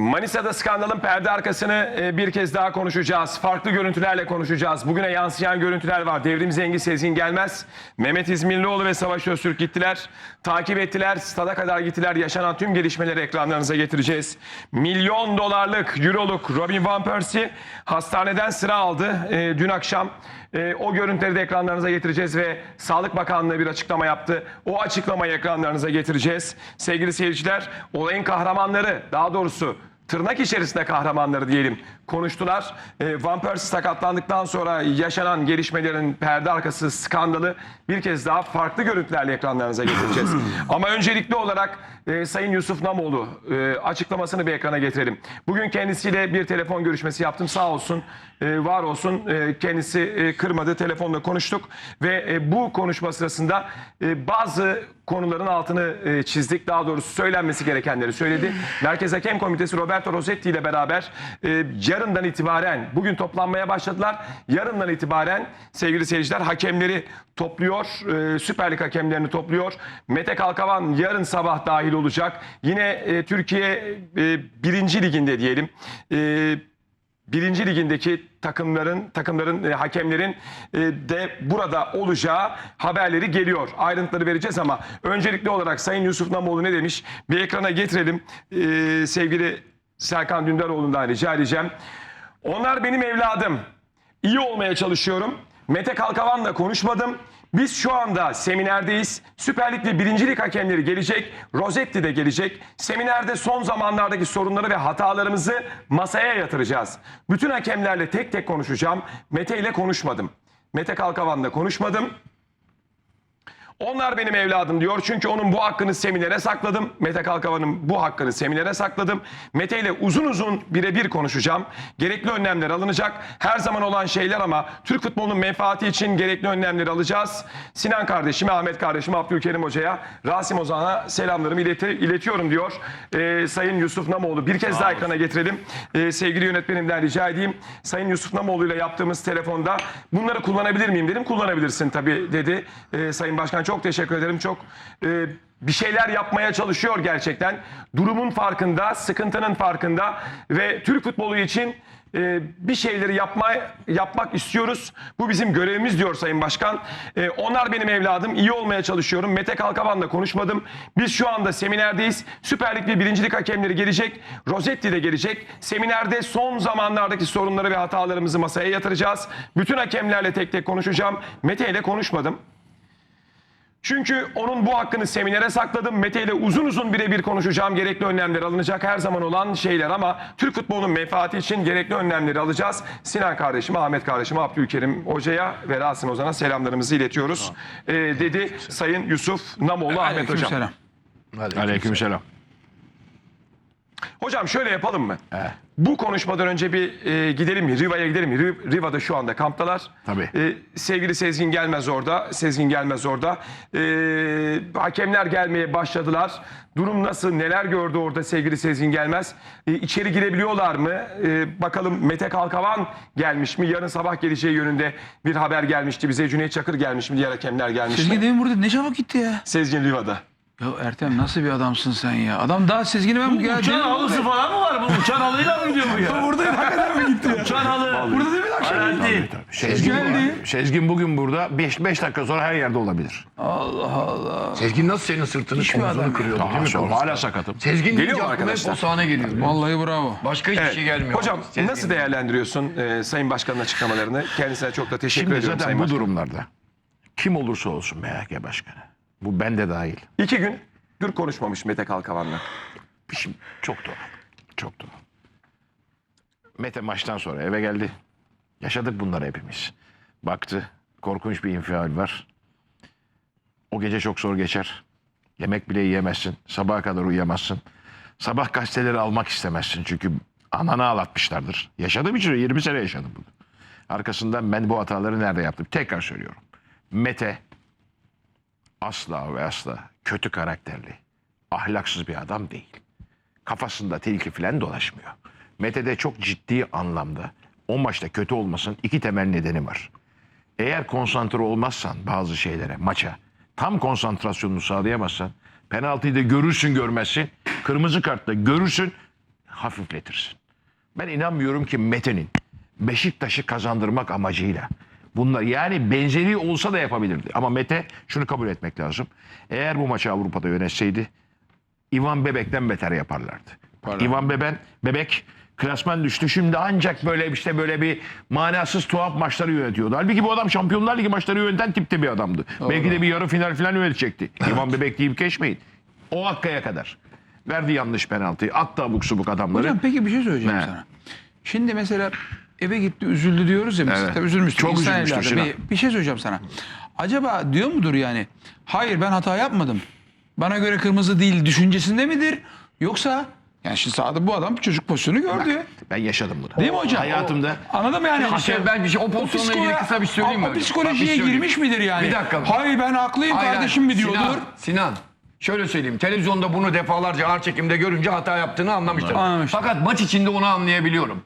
Manisa'da skandalın perde arkasını e, bir kez daha konuşacağız. Farklı görüntülerle konuşacağız. Bugüne yansıyan görüntüler var. Devrim Zengi, Sezgin Gelmez, Mehmet İzmirlioğlu ve Savaş Öztürk gittiler. Takip ettiler, stada kadar gittiler. Yaşanan tüm gelişmeleri ekranlarınıza getireceğiz. Milyon dolarlık, euroluk Robin Van Persie hastaneden sıra aldı e, dün akşam. E, o görüntüleri de ekranlarınıza getireceğiz ve Sağlık Bakanlığı bir açıklama yaptı. O açıklamayı ekranlarınıza getireceğiz. Sevgili seyirciler, olayın kahramanları, daha doğrusu tırnak içerisinde kahramanları diyelim konuştular. E, Van Persie sakatlandıktan sonra yaşanan gelişmelerin perde arkası skandalı bir kez daha farklı görüntülerle ekranlarınıza getireceğiz. Ama öncelikli olarak e, Sayın Yusuf Namoğlu e, açıklamasını bir ekrana getirelim. Bugün kendisiyle bir telefon görüşmesi yaptım sağ olsun e, var olsun E, kendisi e, kırmadı telefonla konuştuk ve e, bu konuşma sırasında e, bazı konuların altını e, çizdik daha doğrusu söylenmesi gerekenleri söyledi. Merkez Hakem Komitesi Roberto Rossetti ile beraber e, yarından itibaren bugün toplanmaya başladılar. Yarından itibaren sevgili seyirciler hakemleri topluyor. e, Süper Lig hakemlerini topluyor. Mete Kalkavan yarın sabah dahil olacak. Yine e, Türkiye e, birinci liginde diyelim. E, birinci ligindeki takımların takımların e, hakemlerin e, de burada olacağı haberleri geliyor. Ayrıntıları vereceğiz ama öncelikli olarak Sayın Yusuf Namoğlu ne demiş? Bir ekrana getirelim. E, sevgili Serkan Dündaroğlu'ndan rica edeceğim. Onlar benim evladım. İyi olmaya çalışıyorum. Mete Kalkavan'la konuşmadım. Biz şu anda seminerdeyiz. Süper Lig ve birinci lig hakemleri gelecek. Rosetti de gelecek. Seminerde son zamanlardaki sorunları ve hatalarımızı masaya yatıracağız. Bütün hakemlerle tek tek konuşacağım. Mete ile konuşmadım. Mete Kalkavan'la konuşmadım. Onlar benim evladım diyor. Çünkü onun bu hakkını seminere sakladım. Mete Kalkavan'ın bu hakkını seminere sakladım. Mete ile uzun uzun birebir konuşacağım. Gerekli önlemler alınacak. Her zaman olan şeyler ama Türk futbolunun menfaati için gerekli önlemleri alacağız. Sinan kardeşime, Ahmet kardeşime, Abdülkerim Hoca'ya, Rasim Ozan'a selamlarımı ileti- iletiyorum diyor. Ee, Sayın Yusuf Namoğlu bir kez daha ekrana getirelim. Ee, sevgili yönetmenimden rica edeyim. Sayın Yusuf Namoğlu ile yaptığımız telefonda bunları kullanabilir miyim dedim. Kullanabilirsin tabii dedi. Ee, Sayın Başkan çok teşekkür ederim. Çok e, bir şeyler yapmaya çalışıyor gerçekten. Durumun farkında, sıkıntının farkında ve Türk futbolu için e, bir şeyleri yapma, yapmak istiyoruz. Bu bizim görevimiz diyor Sayın Başkan. E, onlar benim evladım. iyi olmaya çalışıyorum. Mete Kalkavan'la konuşmadım. Biz şu anda seminerdeyiz. Süper Lig ve birincilik hakemleri gelecek. Rosetti de gelecek. Seminerde son zamanlardaki sorunları ve hatalarımızı masaya yatıracağız. Bütün hakemlerle tek tek konuşacağım. Mete ile konuşmadım. Çünkü onun bu hakkını seminere sakladım. Mete ile uzun uzun birebir konuşacağım. Gerekli önlemler alınacak her zaman olan şeyler ama Türk futbolunun menfaati için gerekli önlemleri alacağız. Sinan kardeşime, Ahmet kardeşime, Abdülkerim Hoca'ya ve Rasim Ozan'a selamlarımızı iletiyoruz. Ee, dedi Sayın Yusuf Namoğlu Ahmet Hocam. Aleykümselam. Aleykümselam. Hocam şöyle yapalım mı? Bu konuşmadan önce bir e, gidelim mi? Riva'ya gidelim mi? Ri- Riva'da şu anda kamptalar. Tabii. E, sevgili Sezgin Gelmez orada. Sezgin Gelmez orada. E, hakemler gelmeye başladılar. Durum nasıl? Neler gördü orada sevgili Sezgin Gelmez? E, içeri girebiliyorlar mı? E, bakalım Mete Kalkavan gelmiş mi? Yarın sabah geleceği yönünde bir haber gelmişti bize. Cüneyt Çakır gelmiş mi? Diğer hakemler gelmiş Sezgin mi? demin burada ne çabuk gitti ya. Sezgin Riva'da. Ya Ertem nasıl bir adamsın sen ya? Adam daha Sezgin'i ben... ya, Uçan demin- halısı falan mı var? Bu uçan halıyla mı gidiyor bu ya? Burada hakikaten mi gitti ya? Uçan halı. Burada demin akşam Hayal değil. Sezgin, Geldi. Sezgin bugün burada 5 dakika sonra her yerde olabilir. Allah Allah. Sezgin nasıl senin sırtını Hiçbir adam omzunu kırıyordu değil mi? sonra hala sakatım. Sezgin Geliyor deyince mu aklıma hep arkadaşlar? o sahne geliyor. Vallahi bravo. Başka hiçbir Evet. şey gelmiyor. Hocam Sezgin. nasıl değerlendiriyorsun e, Sayın Başkan'ın açıklamalarını? Kendisine çok da teşekkür Şimdi ediyorum zaten Sayın bu Başkan. durumlarda kim olursa olsun MHK Başkanı. Bu ben de dahil. İki gün dur konuşmamış Mete Kalkavan'la. Şimdi çok doğal. Çok doğal. Mete maçtan sonra eve geldi. Yaşadık bunları hepimiz. Baktı. Korkunç bir infial var. O gece çok zor geçer. Yemek bile yiyemezsin. Sabaha kadar uyuyamazsın. Sabah gazeteleri almak istemezsin. Çünkü ananı ağlatmışlardır. Yaşadığım için 20 sene yaşadım bunu. Arkasından ben bu hataları nerede yaptım? Tekrar söylüyorum. Mete asla ve asla kötü karakterli, ahlaksız bir adam değil. Kafasında tilki falan dolaşmıyor. Mete'de çok ciddi anlamda o maçta kötü olmasın iki temel nedeni var. Eğer konsantre olmazsan bazı şeylere, maça, tam konsantrasyonunu sağlayamazsan penaltıyı da görürsün görmezsin, kırmızı kartla görürsün, hafifletirsin. Ben inanmıyorum ki Mete'nin Beşiktaş'ı kazandırmak amacıyla bunlar yani benzeri olsa da yapabilirdi. Ama Mete şunu kabul etmek lazım. Eğer bu maçı Avrupa'da yönetseydi İvan Bebek'ten beter yaparlardı. İvan Beben, Bebek klasman düştü. Şimdi ancak böyle işte böyle bir manasız tuhaf maçları yönetiyordu. Halbuki bu adam Şampiyonlar Ligi maçları yöneten tipte bir adamdı. Belki de bir yarı final falan yönetecekti. İvan Bebek deyip geçmeyin. O hakkaya kadar. Verdi yanlış penaltıyı. Attı abuk subuk adamları. Hocam peki bir şey söyleyeceğim Ne? sana. Şimdi mesela eve gitti üzüldü diyoruz ya biz. Evet. Tabii üzülmüştür. Çok İnsan üzülmüştür. Sinan. Bir, bir şey söyleyeceğim sana. Acaba diyor mudur yani? Hayır ben hata yapmadım. Bana göre kırmızı değil düşüncesinde midir? Yoksa yani şimdi sahada bu adam çocuk pozisyonu gördü. Ben yaşadım bunu. Değil mi hocam? Hayatımda Anladın mı yani? Hakem ben bir şey o pozisyonla ilgili kısa bir şey söyleyeyim mi O psikolojiye Bak bir söyleyeyim. girmiş midir yani? Bir dakika. Hayır ben haklıyım Hayır, kardeşim mi diyordur? Sinan, Sinan şöyle söyleyeyim. Televizyonda bunu defalarca ağır çekimde görünce hata yaptığını anlamıştır. Anlamıştır. Fakat maç içinde onu anlayabiliyorum.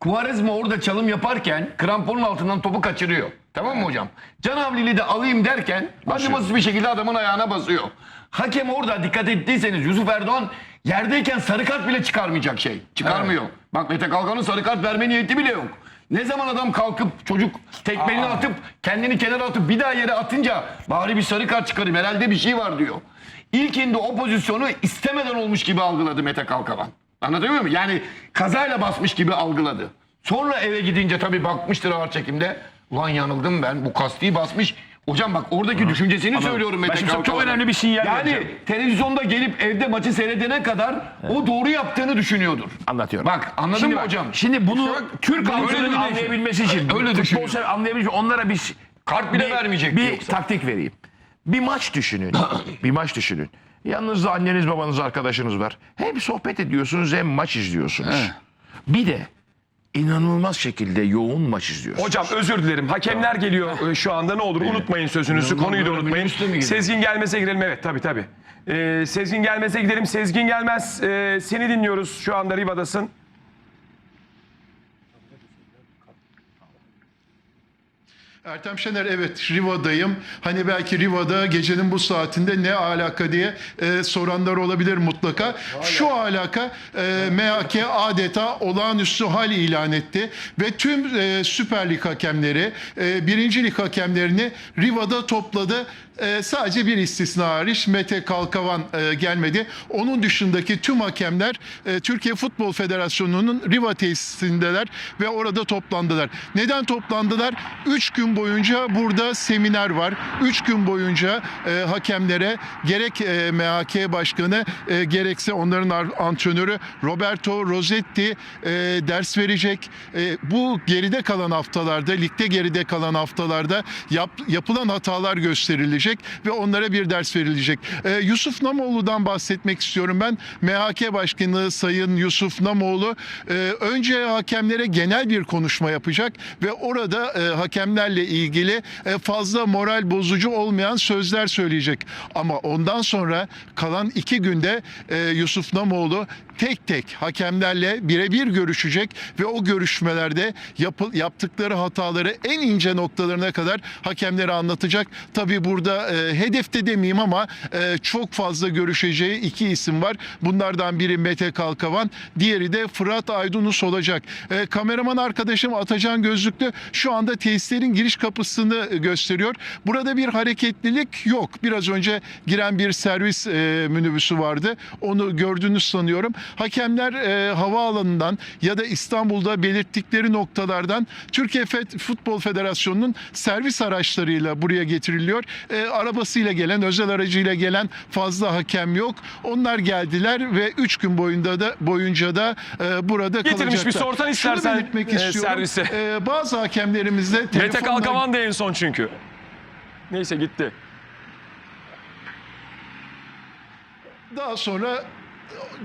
Quaresma orada çalım yaparken kramponun altından topu kaçırıyor. Tamam mı hocam? Can Havli'li de alayım derken acımasız bir şekilde adamın ayağına basıyor. Hakem orada dikkat ettiyseniz Yusuf Erdoğan yerdeyken sarı kart bile çıkarmayacak şey. Çıkarmıyor. Bak Mete Kalkan'ın sarı kart verme niyeti bile yok. Ne zaman adam kalkıp çocuk tekmelini atıp kendini kenara atıp bir daha yere atınca bari bir sarı kart çıkarayım herhalde bir şey var diyor. İlkinde o pozisyonu istemeden olmuş gibi algıladı Mete Kalkavan. Anlatabiliyor muyum? Yani kazayla basmış gibi algıladı. Sonra eve gidince tabii bakmıştır ağır çekimde. Ulan yanıldım ben bu kastiği basmış. Hocam bak oradaki düşüncesini söylüyorum Mete Ben şimdi çok önemli bir sinyal Yani vereceğim. televizyonda gelip evde maçı seyredene kadar o doğru yaptığını düşünüyordur. anlatıyorum. Bak anladın Şimdi mı bak, hocam? Şimdi bunu Türk Öyle halkının şey. anlayabilmesi için, Öyle düşünüyorum. onlara bir Kart bile bir, vermeyecekti Bir yoksa. taktik vereyim. Bir maç düşünün. bir maç düşünün. Yanınızda anneniz, babanız, arkadaşınız var. Hem sohbet ediyorsunuz hem maç izliyorsunuz. Bir de inanılmaz şekilde yoğun maç izliyorsunuz. Hocam özür dilerim. Hakemler geliyor e, şu anda. Ne olur unutmayın sözünüzü. İnanılmaz Konuyu da böyle unutmayın. Sezgin Gelmez'e girelim. Evet tabii tabii. Ee, Sezgin Gelmez'e gidelim. Sezgin Gelmez e, seni dinliyoruz. Şu anda Riva'dasın. Ertem Şener evet Riva'dayım. Hani belki Riva'da gecenin bu saatinde ne alaka diye e, soranlar olabilir mutlaka. Şu alaka e, MHK adeta olağanüstü hal ilan etti ve tüm e, Süper Lig hakemleri, e, birinci lig hakemlerini Riva'da topladı. E, sadece bir istisna hariç Mete Kalkavan e, gelmedi. Onun dışındaki tüm hakemler e, Türkiye Futbol Federasyonu'nun Riva tesisindeler ve orada toplandılar. Neden toplandılar? 3 gün boyunca burada seminer var. 3 gün boyunca e, hakemlere gerek e, MHK Başkanı e, gerekse onların ar- antrenörü Roberto Rossetti e, ders verecek. E, bu geride kalan haftalarda, ligde geride kalan haftalarda yap- yapılan hatalar gösterilecek ve onlara bir ders verilecek. E, Yusuf Namoğlu'dan bahsetmek istiyorum ben. MHK Başkanı Sayın Yusuf Namoğlu e, önce hakemlere genel bir konuşma yapacak ve orada e, hakemlerle ilgili e, fazla moral bozucu olmayan sözler söyleyecek. Ama ondan sonra kalan iki günde e, Yusuf Namoğlu tek tek hakemlerle birebir görüşecek ve o görüşmelerde yapı- yaptıkları hataları en ince noktalarına kadar hakemlere anlatacak. Tabii burada e, hedefte demeyeyim ama e, çok fazla görüşeceği iki isim var. Bunlardan biri Mete Kalkavan, diğeri de Fırat Aydınus olacak. E, kameraman arkadaşım Atacan Gözlüklü şu anda tesislerin giriş kapısını gösteriyor. Burada bir hareketlilik yok. Biraz önce giren bir servis e, minibüsü vardı. Onu gördüğünüz sanıyorum. Hakemler e, havaalanından ya da İstanbul'da belirttikleri noktalardan Türkiye Futbol Federasyonu'nun servis araçlarıyla buraya getiriliyor. E, arabasıyla gelen, özel aracıyla gelen fazla hakem yok. Onlar geldiler ve 3 gün boyunca da boyunca da e, burada Getirmiş kalacaklar. bir sorsan Şunu istersen, belirtmek e, istiyorum. servise. E, bazı hakemlerimiz de Mete telefonla- Kalkavan da en son çünkü. Neyse gitti. Daha sonra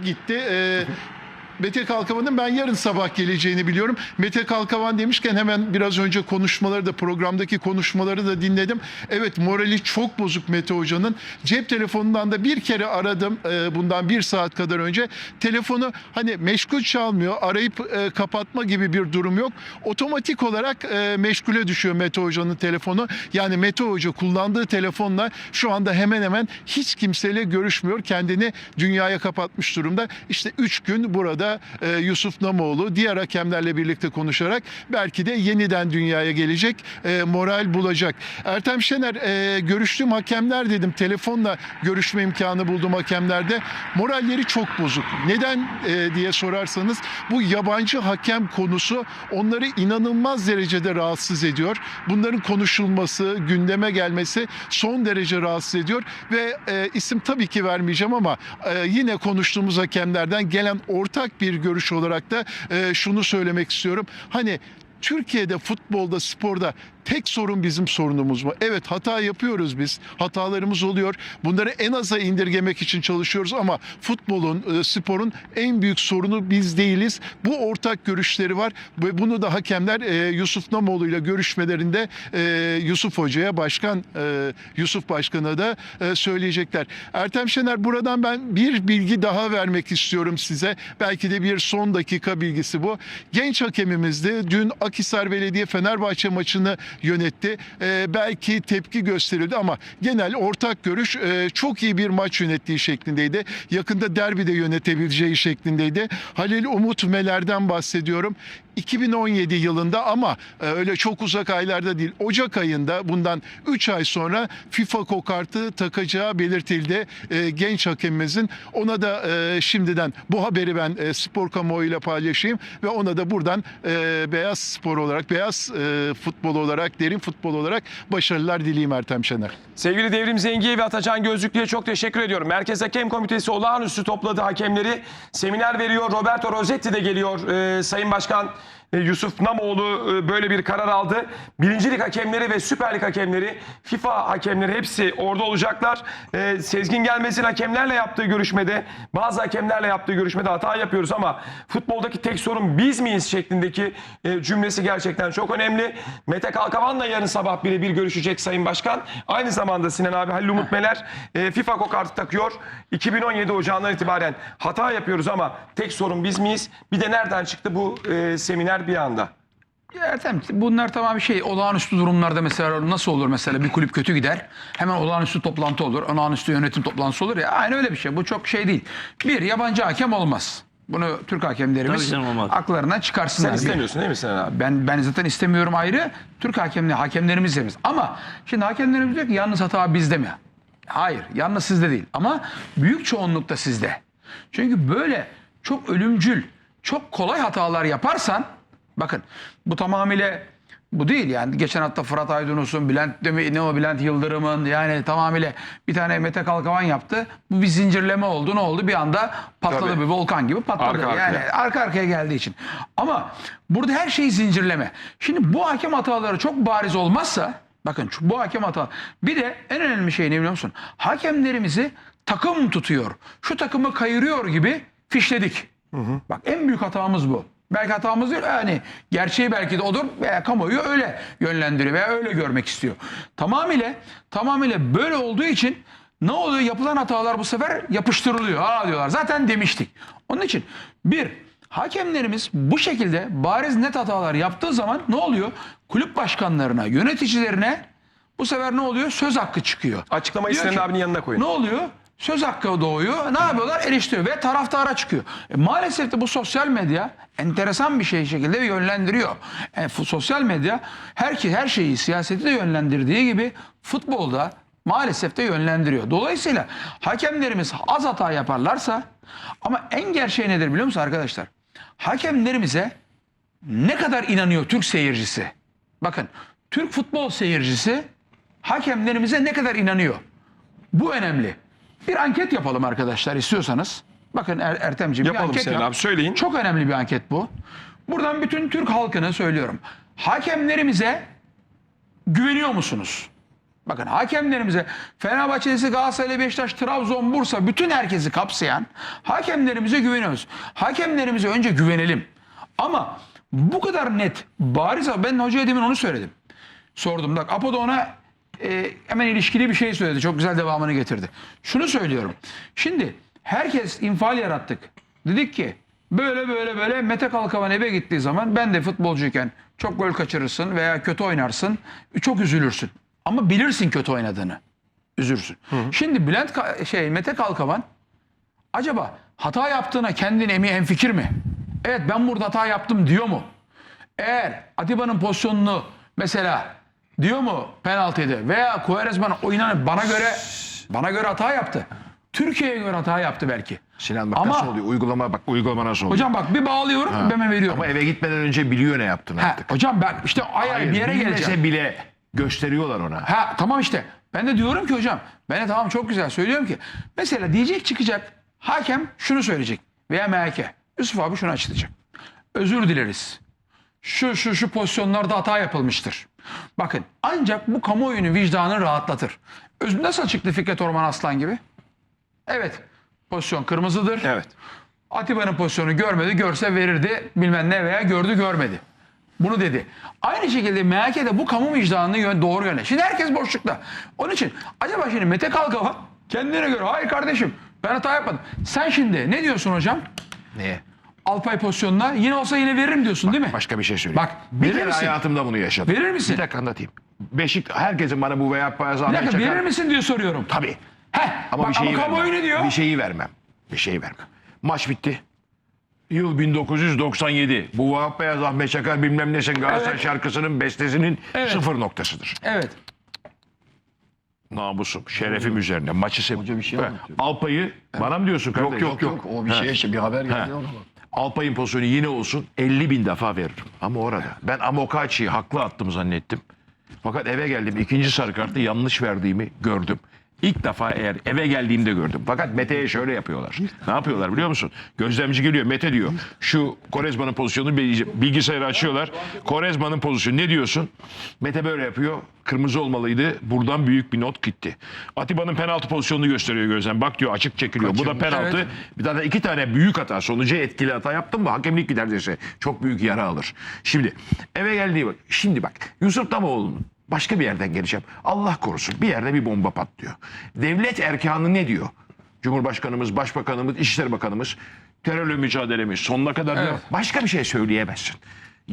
gitti. Ee, Mete Kalkavan'ın ben yarın sabah geleceğini biliyorum. Mete Kalkavan demişken hemen biraz önce konuşmaları da programdaki konuşmaları da dinledim. Evet morali çok bozuk Mete Hoca'nın. Cep telefonundan da bir kere aradım e, bundan bir saat kadar önce. Telefonu hani meşgul çalmıyor arayıp e, kapatma gibi bir durum yok. Otomatik olarak e, meşgule düşüyor Mete Hoca'nın telefonu. Yani Mete Hoca kullandığı telefonla şu anda hemen hemen hiç kimseyle görüşmüyor. Kendini dünyaya kapatmış durumda. İşte 3 gün burada da e, Yusuf Namoğlu diğer hakemlerle birlikte konuşarak belki de yeniden dünyaya gelecek, e, moral bulacak. Ertem Şener e, görüştüğüm hakemler dedim telefonla görüşme imkanı buldum hakemlerde. Moralleri çok bozuk. Neden e, diye sorarsanız bu yabancı hakem konusu onları inanılmaz derecede rahatsız ediyor. Bunların konuşulması, gündeme gelmesi son derece rahatsız ediyor ve e, isim tabii ki vermeyeceğim ama e, yine konuştuğumuz hakemlerden gelen ortak bir görüş olarak da şunu söylemek istiyorum. Hani Türkiye'de futbolda, sporda tek sorun bizim sorunumuz mu? Evet hata yapıyoruz biz. Hatalarımız oluyor. Bunları en aza indirgemek için çalışıyoruz ama futbolun, e, sporun en büyük sorunu biz değiliz. Bu ortak görüşleri var ve bunu da hakemler e, Yusuf Namoğlu ile görüşmelerinde e, Yusuf Hoca'ya, Başkan Yusuf Başkan'a da söyleyecekler. Ertem Şener buradan ben bir bilgi daha vermek istiyorum size. Belki de bir son dakika bilgisi bu. Genç hakemimizdi. Dün Akhisar Belediye Fenerbahçe maçını yönetti. Ee, belki tepki gösterildi ama genel ortak görüş e, çok iyi bir maç yönettiği şeklindeydi. Yakında derbi de yönetebileceği şeklindeydi. Halil Umut Meler'den bahsediyorum. 2017 yılında ama e, öyle çok uzak aylarda değil. Ocak ayında bundan 3 ay sonra FIFA kokartı takacağı belirtildi e, genç hakemimizin. Ona da e, şimdiden bu haberi ben spor kamuoyuyla paylaşayım ve ona da buradan beyaz spor olarak, beyaz futbol olarak, derin futbol olarak başarılar dileyim Ertem Şener. Sevgili Devrim Zengi'ye ve Atacan Gözlüklü'ye çok teşekkür ediyorum. Merkez Hakem Komitesi olağanüstü topladı hakemleri. Seminer veriyor. Roberto Rossetti de geliyor. Sayın Başkan Yusuf Namoğlu e, böyle bir karar aldı. Birincilik hakemleri ve Süper Lig hakemleri, FIFA hakemleri hepsi orada olacaklar. Ee, Sezgin Gelmez'in hakemlerle yaptığı görüşmede, bazı hakemlerle yaptığı görüşmede hata yapıyoruz ama futboldaki tek sorun biz miyiz şeklindeki e, cümlesi gerçekten çok önemli. Mete Kalkavan'la yarın sabah birebir görüşecek Sayın Başkan. Aynı zamanda Sinan abi Halil Umut Meler e, FIFA kokartı takıyor. 2017 Ocağı'ndan itibaren hata yapıyoruz ama tek sorun biz miyiz? Bir de nereden çıktı bu e, bir anda? Ya Ertem bunlar tamam bir şey olağanüstü durumlarda mesela nasıl olur mesela bir kulüp kötü gider hemen olağanüstü toplantı olur olağanüstü yönetim toplantısı olur ya aynı öyle bir şey bu çok şey değil. Bir yabancı hakem olmaz. Bunu Türk hakemlerimiz canım, olmaz. aklarından çıkarsınlar. Sen Bir- istemiyorsun değil mi Sinan abi? Ben ben zaten istemiyorum ayrı. Türk hakemleri hakemlerimiz istemiyoruz. Ama şimdi hakemlerimiz diyor ki yalnız hata bizde mi? Hayır, yalnız sizde değil. Ama büyük çoğunlukta sizde. Çünkü böyle çok ölümcül, çok kolay hatalar yaparsan bakın bu tamamıyla bu değil yani. Geçen hafta Fırat Aydınus'un, Bülent Demi- ne o Bülent Yıldırım'ın yani tamamıyla bir tane Mete Kalkavan yaptı. Bu bir zincirleme oldu. Ne oldu? Bir anda patladı Tabii. bir volkan gibi patladı. Arka arkaya. yani arka arkaya geldiği için. Ama burada her şey zincirleme. Şimdi bu hakem hataları çok bariz olmazsa bakın bu hakem hata. Bir de en önemli şey ne biliyor musun? Hakemlerimizi takım tutuyor. Şu takımı kayırıyor gibi fişledik. Bak en büyük hatamız bu. Belki hatamız değil yani gerçeği belki de odur veya kamuoyu öyle yönlendiriyor veya öyle görmek istiyor. Tamamıyla tamamıyla böyle olduğu için ne oluyor? Yapılan hatalar bu sefer yapıştırılıyor. Ha diyorlar zaten demiştik. Onun için bir hakemlerimiz bu şekilde bariz net hatalar yaptığı zaman ne oluyor? Kulüp başkanlarına, yöneticilerine bu sefer ne oluyor? Söz hakkı çıkıyor. Açıklamayı Sinan abinin yanına koyun. Ne oluyor? Söz hakkı doğuyor. Ne yapıyorlar? Eleştiriyor ve taraftara çıkıyor. E, maalesef de bu sosyal medya enteresan bir şey şekilde yönlendiriyor. E, sosyal medya her, her şeyi siyaseti de yönlendirdiği gibi futbolda maalesef de yönlendiriyor. Dolayısıyla hakemlerimiz az hata yaparlarsa ama en gerçeği nedir biliyor musun arkadaşlar? Hakemlerimize ne kadar inanıyor Türk seyircisi? Bakın Türk futbol seyircisi hakemlerimize ne kadar inanıyor? Bu önemli. Bir anket yapalım arkadaşlar istiyorsanız. Bakın er Ertemciğim bir Yapalım anket Sinan yap. abi, söyleyin. Çok önemli bir anket bu. Buradan bütün Türk halkını söylüyorum. Hakemlerimize güveniyor musunuz? Bakın hakemlerimize Fenerbahçe'si Galatasaray, Beşiktaş, Trabzon, Bursa bütün herkesi kapsayan hakemlerimize güveniyoruz. Hakemlerimize önce güvenelim. Ama bu kadar net, bariz ben hocaya demin onu söyledim. Sordum. Bak Apo da ona e, hemen ilişkili bir şey söyledi. Çok güzel devamını getirdi. Şunu söylüyorum. Şimdi herkes infial yarattık. Dedik ki böyle böyle böyle Mete Kalkavan eve gittiği zaman ben de futbolcuyken çok gol kaçırırsın veya kötü oynarsın. Çok üzülürsün. Ama bilirsin kötü oynadığını. Üzürsün. Şimdi Bülent Ka- şey Mete Kalkavan acaba hata yaptığına kendin emi en fikir mi? Evet ben burada hata yaptım diyor mu? Eğer Atiba'nın pozisyonunu mesela diyor mu penaltıydı veya Quaresma'nın oyununu bana göre bana göre hata yaptı. Türkiye'ye göre hata yaptı belki. Sinan bak Ama- nasıl oluyor? Uygulama bak uygulama nasıl oluyor? Hocam bak bir bağlıyorum ben veriyorum. Ama eve gitmeden önce biliyor ne yaptığını Ha, artık. hocam ben işte ay ay bir yere bilmese geleceğim. bile gösteriyorlar ona. Ha tamam işte. Ben de diyorum ki hocam. Ben de tamam çok güzel söylüyorum ki. Mesela diyecek çıkacak. Hakem şunu söyleyecek. Veya MHK. Yusuf abi şunu açıklayacak. Özür dileriz. Şu şu şu pozisyonlarda hata yapılmıştır. Bakın ancak bu kamuoyunun vicdanını rahatlatır. Öz, nasıl çıktı Fikret Orman Aslan gibi? Evet. Pozisyon kırmızıdır. Evet. Atiba'nın pozisyonu görmedi, görse verirdi bilmem ne veya gördü görmedi. Bunu dedi. Aynı şekilde MHK de bu kamu vicdanını yön, doğru yöne. Şimdi herkes boşlukta. Onun için acaba şimdi Mete Kalkava kendine göre hayır kardeşim ben hata yapmadım. Sen şimdi ne diyorsun hocam? Niye? Alpay pozisyonuna yine olsa yine veririm diyorsun değil mi? Başka bir şey söyleyeyim. Bak, bir verir kere misin? hayatımda bunu yaşadım. Verir misin? Bir dakika anlatayım. Beşik herkesin bana bu veya Bir Ahmet dakika Çakar. verir misin diye soruyorum. Tabii. Heh, Ama bak, bir şeyi ama kamuoyu vermem. ne diyor? Bir şeyi vermem. Bir şeyi vermem. Maç bitti. Yıl 1997. Bu Vahap Beyaz Ahmet Çakar bilmem nesin Galatasaray Evet. şarkısının bestesinin Evet. sıfır noktasıdır. Evet. Namusum, şerefim üzerine. Maçı sev. Hoca bir şey anlatıyor. Alpay'ı bana mı diyorsun kardeş? Yok yok o bir şey işte bir haber geldi ona bak. Alpay'ın pozisyonu yine olsun 50 bin defa veririm. Ama orada ben Amokachi'yi haklı attım zannettim. Fakat eve geldim ikinci sarı kartı yanlış verdiğimi gördüm. İlk defa eğer eve geldiğimde gördüm. Fakat Mete'ye şöyle yapıyorlar. Ne yapıyorlar biliyor musun? Gözlemci geliyor Mete diyor. Şu Korezman'ın pozisyonunu bilgi- bilgisayarı açıyorlar. Korezman'ın pozisyonu ne diyorsun? Mete böyle yapıyor. Kırmızı olmalıydı. Buradan büyük bir not gitti. Atiba'nın penaltı pozisyonunu gösteriyor gözlem. Bak diyor açık çekiliyor. Bu da penaltı. Evet. Bir tane iki tane büyük hata sonucu etkili hata yaptın mı hakemlik gider dese çok büyük yara alır. Şimdi eve geldiği bak. Şimdi bak Yusuf Damoğlu'nun başka bir yerden geleceğim. Allah korusun bir yerde bir bomba patlıyor. Devlet erkanı ne diyor? Cumhurbaşkanımız, Başbakanımız, İçişleri Bakanımız terörle mücadelemiz sonuna kadar diyor. Evet. Başka bir şey söyleyemezsin.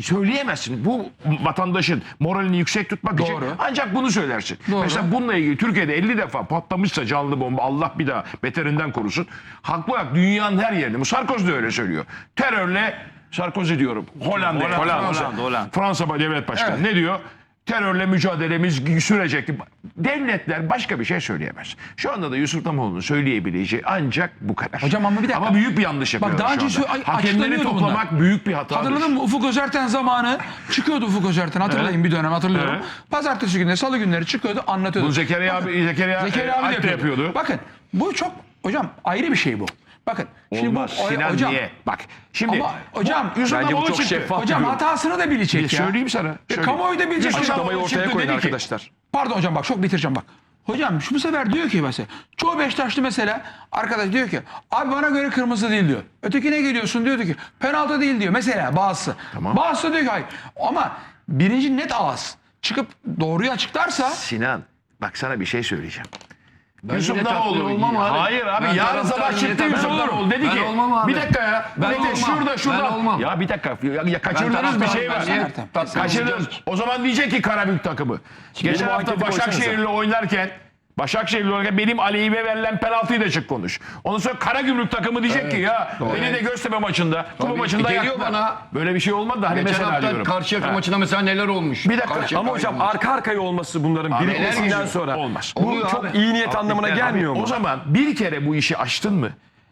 Söyleyemezsin. Bu vatandaşın moralini yüksek tutmak için Doğru. ancak bunu söylersin. Doğru. Mesela bununla ilgili Türkiye'de 50 defa patlamışsa canlı bomba Allah bir daha beterinden korusun. Haklı olarak dünyanın her yerinde. Bu Sarkozy da öyle söylüyor. Terörle Sarkozy diyorum. Hollanda. Hollanda, Hollanda. Hollanda, Hollanda. Fransa devlet başkanı. Evet. Ne diyor? Terörle mücadelemiz sürecek. Devletler başka bir şey söyleyemez. Şu anda da Yusuf Damoğlu'nun söyleyebileceği ancak bu kadar. Hocam ama bir dakika. Ama büyük bir yanlış yapıyorlar daha önce şu anda. Hakemleri toplamak büyük bir hatadır. Hatırladın mı Ufuk Özerten zamanı çıkıyordu Ufuk Özerten hatırlayın bir dönem hatırlıyorum. Evet. Pazartesi günleri salı günleri çıkıyordu anlatıyordu. Bunu Zekeriya abi, Zekeriya, Zekeriya abi de yapıyordu. Bakın bu çok hocam ayrı bir şey bu. Bakın şimdi Olmaz. bu Sinan hocam niye? Bak şimdi Ama hocam, Yusuf bence bu çok çıktı. şeffaf. hocam biliyorum. hatasını da bilecek Bir ya. söyleyeyim sana. E, söyleyeyim. kamuoyu da bilecek. Açıklamayı ortaya çıktı, koyun dedi ki, arkadaşlar. Pardon hocam bak çok bitireceğim bak. Hocam şu bu sefer diyor ki mesela çoğu Beşiktaşlı mesela arkadaş diyor ki abi bana göre kırmızı değil diyor. Ötekine geliyorsun diyordu ki penaltı değil diyor mesela bazısı. Tamam. Bazısı diyor ki hayır. Ama birinci net ağız çıkıp doğruyu açıklarsa Sinan bak sana bir şey söyleyeceğim. Ben Yusuf Damoğlu. olmam abi. Hayır abi Ben yarın sabah çıktı Yusuf Damoğlu dedi Ben ki. olmam abi. Bir dakika ya. Ben Mete, olmam. şurada şurada. Ben olmam. Ya bir dakika. Ya, ya kaçırdığınız bir şey var. Kaçırdınız. O zaman diyecek ki Karabük takımı. Geçen hafta Başakşehir'le oynarken Başakşehir'le oynarken benim Aleyhime verilen penaltıyı da çık konuş. Ondan sonra Karagümrük takımı diyecek ki ya beni de Göztepe maçında, kupa maçında Geliyor yaktılar. bana. Böyle bir şey olmadı. Hani Geçen mesela hafta diyorum. Karşıyaka Ha. maçında mesela neler olmuş? Bir dakika. Karşıyaka Ama hocam maçı. arka arkaya olması bunların birikmesinden sonra Olmaz. bu Oluyor çok abi. iyi niyet anlamına Abi, gelmiyor mu? O zaman bir kere bu işi açtın mı?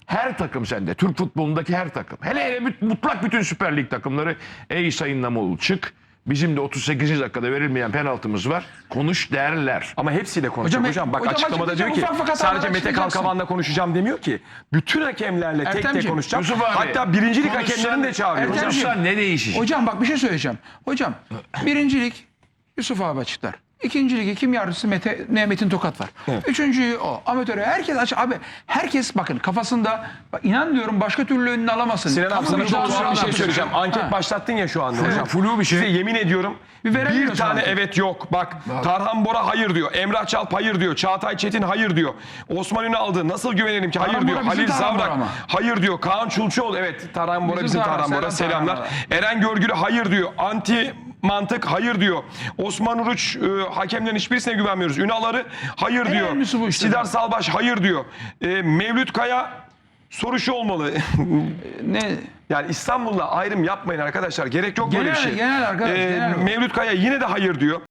Her takım sende. Türk futbolundaki her takım. Hele hele mutlak bütün Süper Lig takımları. Ey Sayın Namoğlu çık. Bizim de 38. dakikada verilmeyen penaltımız var. Konuş derler. Ama hepsiyle konuşacak Hocam, hocam. Bak hocam açıklamada diyor açıklayacak, ki ufak sadece Mete. Kalkavan'la konuşacağım demiyor ki. Bütün hakemlerle tek tek Ertemciğim, konuşacağım. Yusuf abi, Hatta birincilik konuşsan- hakemlerini de çağırıyor. Ertem- hocam. Konuşsan ne değişecek? Hocam bak bir şey söyleyeceğim. Hocam birincilik Yusuf abi açıklar. İkinci ligi kim yardımcısı Mete, Mehmet'in Tokat var. Üçüncüyü o. Amatörü herkes aç. Abi herkes bakın kafasında bak, inan diyorum başka türlü önüne alamazsın. Sinan abi sana çok bir şey söyleyeceğim. Anket Ha. başlattın ya şu anda hocam. flu bir şey. Size yemin ediyorum Bir bir, tane anket. evet yok. Bak Tarhan Bora hayır diyor. Emrah Çalp hayır diyor. Çağatay Çetin hayır diyor. Osman Ünal'dı. Nasıl güvenelim ki hayır Tarhan diyor. Halil Zavrak hayır diyor. Kaan Çulçuoğlu evet Tarhan Bora Bizim bizim, Tarhan, Tarhan Bora selam selamlar. Tarhan Eren Görgülü hayır diyor. Anti mantık hayır diyor. Osman Uruç e, hakemlerin hiçbirisine güvenmiyoruz. Ünal'ları hayır diyor. önemlisi bu işte. Sidar Salbaş hayır diyor. E, Mevlüt Kaya soru şu olmalı. Ne yani İstanbul'la ayrım yapmayın arkadaşlar. Gerek yok böyle bir Genel- şey. genel arkadaş, genel bu. Mevlüt Kaya yine de hayır diyor.